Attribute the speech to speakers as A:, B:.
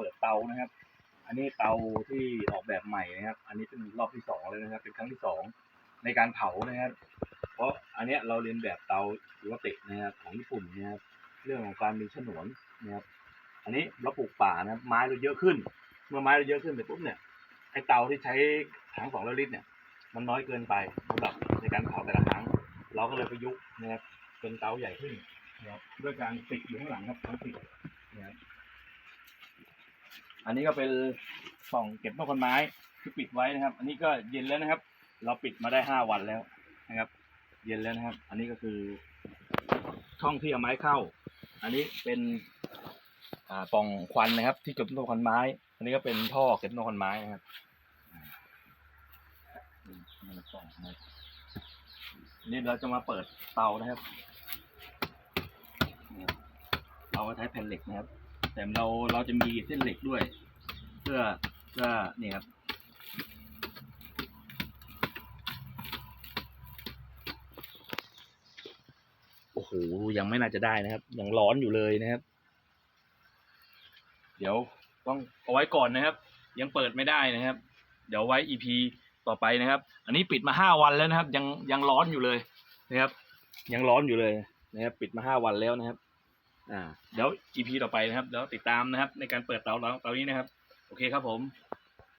A: เปิดเตานะครับ อันนี้เตาที่ออกแบบใหม่นะครับ อันนี้เป็นรอบที่สองเลยนะครับ เป็นครั้งที่สองในการเผานะครับ เพราะอันนี้เราเรียนแบบเตาอิวตะนะครับของญี่ปุ่นนะครับเรื่องของการมีฉนวนนะครับ อันนี้เราปลูกป่านะครับไม้เราเยอะขึ้น เมื่อไม้เราเยอะขึ้นไปปุ๊บเนี่ยไอเตาที่ใช้ถังสองร้อยลิตรเนี่ย มันน้อยเกินไปสำหรับในการเผาแต่ละครั้ง เราก็เลยประยุกต์นะครับเป็นเตาใหญ่ขึ้นนะครับด้วยการปิดอยู่ข้างหลังครับทั้งปิด อันนี้ก็เป็นกล่องเก็บนอกคนไม้ที่ปิดไว้นะครับ อันนี้ก็เย็นแล้วนะครับ เราปิดมาได้ห้าวันแล้วนะครับ เย็นแล้วนะครับ อันนี้ก็คือช่องที่เอาไม้เข้า อันนี้เป็นอ่าปล่องควันนะครับ ที่เก็บนอกควันไม้ อันนี้ก็เป็นท่อเก็บนอกควันไม้นะครับนี่เราจะมาเปิดเตานะครับ เราใช้แผ่นเหล็กนะครับ แต่เราเราจะมีเส้นเหล็กด้วย เพื่อเพื่อนี่ครับโอ้โหยังไม่น่าจะได้นะครับ ยังร้อนอยู่เลยนะครับ เดี๋ยวต้องเอาไว้ก่อนนะครับ ยังเปิดไม่ได้นะครับ เดี๋ยวไว้ EP ต่อไปนะครับ อันนี้ปิดมาห้าวันแล้วนะครับ ยังยังร้อนอยู่เลยนะครับ ยังร้อนอยู่เลยนะครับ ปิดมาห้าวันแล้วนะครับอ่า เดี๋ยว EP ต่อไปนะครับเดี๋ยวติดตามนะครับ ในการเปิดเตาเตานี้นะครับ โอเคครับผม